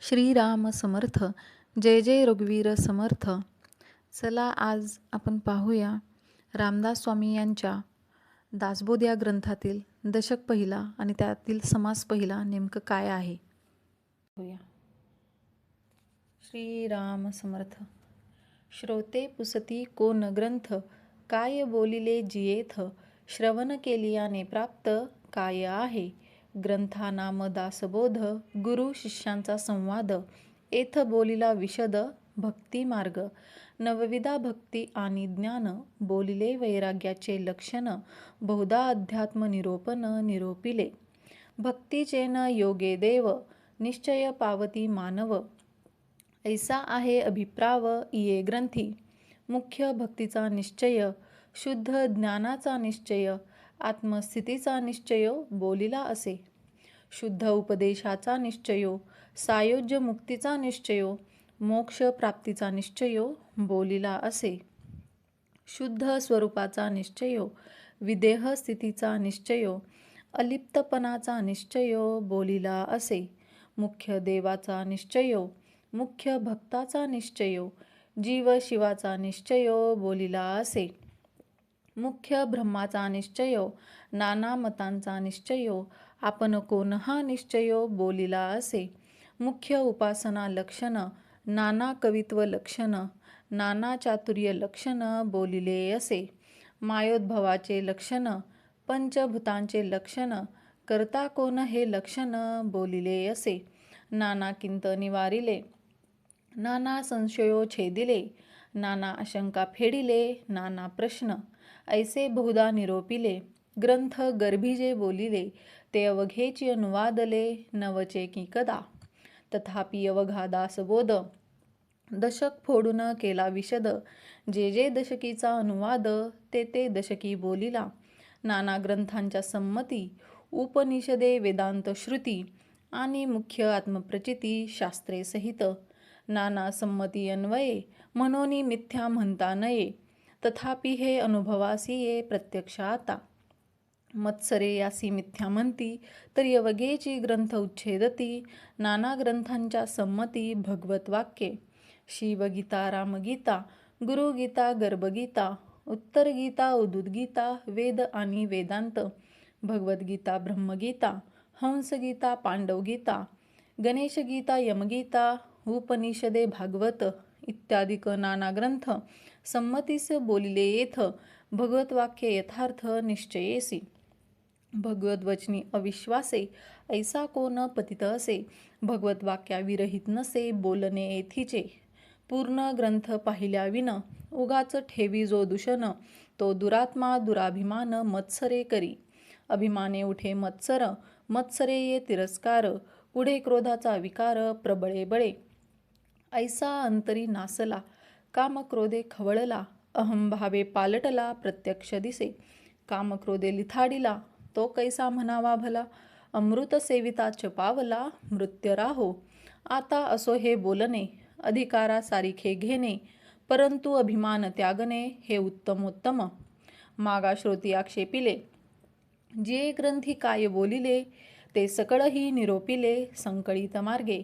श्रीराम समर्थ जय जय रघुवीर समर्थ. चला आज आपण पाहूया रामदास स्वामी यांच्या दासबोध या ग्रंथातील दशक पहिला आणि त्यातील समास पहिला नेमकं काय आहे? श्रीराम समर्थ श्रोते पुसती कोण ग्रंथ? काय बोलिले जियेथ? श्रवण केलियाने प्राप्त काय आहे? ग्रंथा नाम दासबोध गुरु शिष्यांचा संवाद एथ बोलिला विशद भक्ती मार्ग नवविधा भक्ती आणि ज्ञान बोलिले वैराग्याचे लक्षण बहुधा अध्यात्म निरोपन निरोपिले. भक्तीचे न योगे देव निश्चय पावती मानव ऐसा आहे अभिप्राव इये ग्रंथी. मुख्य भक्तीचा निश्चय शुद्ध ज्ञानाचा निश्चय आत्मस्थितीचा निश्चय बोलिला असे. शुद्ध उपदेशाचा निश्चयो सायोज्य मुक्तीचा निश्चयो मोक्ष प्राप्तीचा निश्चयो बोलिला असे. शुद्ध स्वरूपाचा निश्चयो विदेह स्थितीचा निश्चयो अलिप्तपणाचा निश्चयो बोलिला असे. मुख्य देवाचा निश्चयो मुख्य भक्ताचा निश्चयो जीव शिवाचा निश्चयो बोलिला असे. मुख्य ब्रह्माचा निश्चयो नाना मतांचा निश्चयो आपण कोण हा निश्चयो बोलिला असे. मुख्य उपासना लक्षण नाना कवित्व लक्षण नाना चातुर्य लक्षण बोलिले असे. मायोद्भवाचे लक्षण पंचभूतांचे लक्षण करता कोण हे लक्षण बोलिले असे. नाना किंत निवारिले नाना संशयो छेदिले नाना आशंका फेडिले नाना प्रश्न. ऐसे बहुधा निरोपिले ग्रंथ गर्भिजे बोलिले ते अवघेची अनुवादले नवचे किकदा. तथापि अवघा दासबोध दशक फोडून केला विशद. जे जे दशकीचा अनुवाद ते ते दशकी बोलिला. नाना ग्रंथांच्या संमती उपनिषदे वेदांत श्रुती आणि मुख्य आत्मप्रचिती शास्त्रे सहित. नाना संमती अन्वये म्हणून मिथ्या म्हणता नये. तथापि हे अनुभवासी ये प्रत्यक्षा आता मत्सरे यासी मिथ्या म्हणती तर यवगेची ग्रंथ उच्छेदती नाना ग्रंथांच्या संमती भगवत वाक्ये. शिवगीता रामगीता गुरुगीता गर्भगीता उत्तरगीता उदुद्गीता वेद आणि वेदांत. भगवद्गीता ब्रह्मगीता हंसगीता पांडवगीता गणेशगीता यमगीता उपनिषदे भागवत इत्यादिक नाना ग्रंथ संमतीस बोलिले येथ भगवतवाक्य यथार्थ निश्चयेसी. भगवद्वचनी अविश्वासे ऐसा कोण पतित असे? भगवत वाक्याविरहित नसे बोलणे येथीचे पूर्ण ग्रंथ पाहिल्याविन उगाच ठेवी जो दूषण तो दुरात्मा दुराभिमान मत्सरे करी. अभिमाने उठे मत्सर मत्सरे ये तिरस्कार पुढे क्रोधाचा विकार प्रबळे बळे. ऐसा अंतरी नासला कामक्रोधे खवळला अहंभावे पालटला प्रत्यक्ष दिसे. कामक्रोधे लिथाडिला तो कैसा म्हणावा भला? अमृत सेविता चपावला मृत्य राहो. आता असो हे बोलणे अधिकारा सारिखे घेणे परंतु अभिमान त्यागणे हे उत्तमोत्तम. मागा श्रोती आक्षेपिले जे ग्रंथी काय बोलिले ते सकळही निरोपिले संकळीत मार्गे.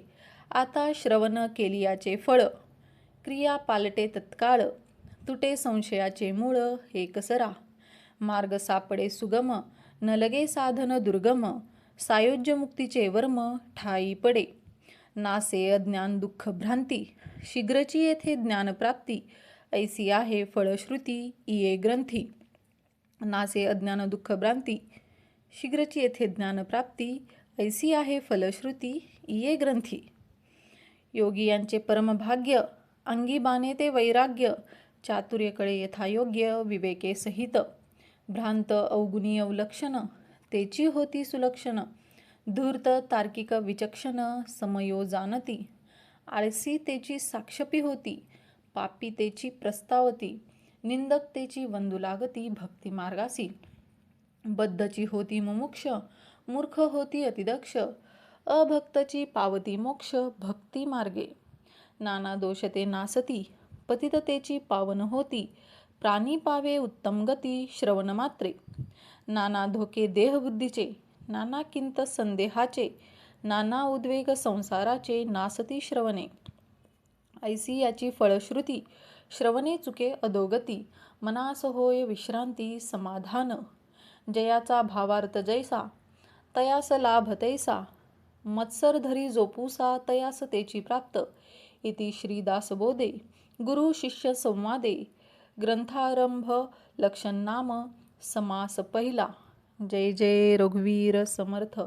आता श्रवण केलियाचे फळ क्रिया पालटे तत्काळ. तुटे संशयाचे मूळ हे कसरा मार्ग सापडे सुगम न लगे साधन दुर्गम. सायोज्य मुक्तीचे वर्म ठाई पडे. नासे अज्ञान दुःख भ्रांती. शीघ्रची येथे ज्ञानप्राप्ती ऐसी आहे फळश्रुती इये ग्रंथी. नासे अज्ञान दुःख भ्रांती. शीघ्रची येथे ज्ञानप्राप्ती ऐसी आहे फलश्रुती इये ग्रंथी. योगी यांचे परमभाग्य अंगी बाणे ते वैराग्य चातुर्यकडे यथायोग्य विवेके सहित. भ्रांत अवगुणी अवलक्षण तेची होती सुलक्षण. धूर्त तार्किक विचक्षण समयो जाणती. आळसी तेची साक्षपी होती पापी तेची प्रस्तावती. निंदक तेची वंदुलागती भक्ती मार्गासी. बद्धची होती मुमुक्ष मूर्ख होती अतिदक्ष. अभक्तची पावती मोक्ष भक्ती मार्गे. नाना दोषते नासती पतिततेची पावन होती प्राणी पावे उत्तम गती श्रवण मात्रे. नाना धोके देहबुद्धीचे नाना किंत संदेहाचे नाना उद्वेग संसाराचे नासती श्रवणे. ऐसी याची फळश्रुती श्रवणे चुके अधोगती मनास होय विश्रांती समाधान. जयाचा भावार्थ जैसा तयास लाभ तैसा मत्सरधरी जोपूसा तयास तेची प्राप्त. इति श्री दासबोधे गुरु शिष्य संवादे ग्रंथारंभ लक्षण नाम समास पहिला. जय जय रघुवीर समर्थ.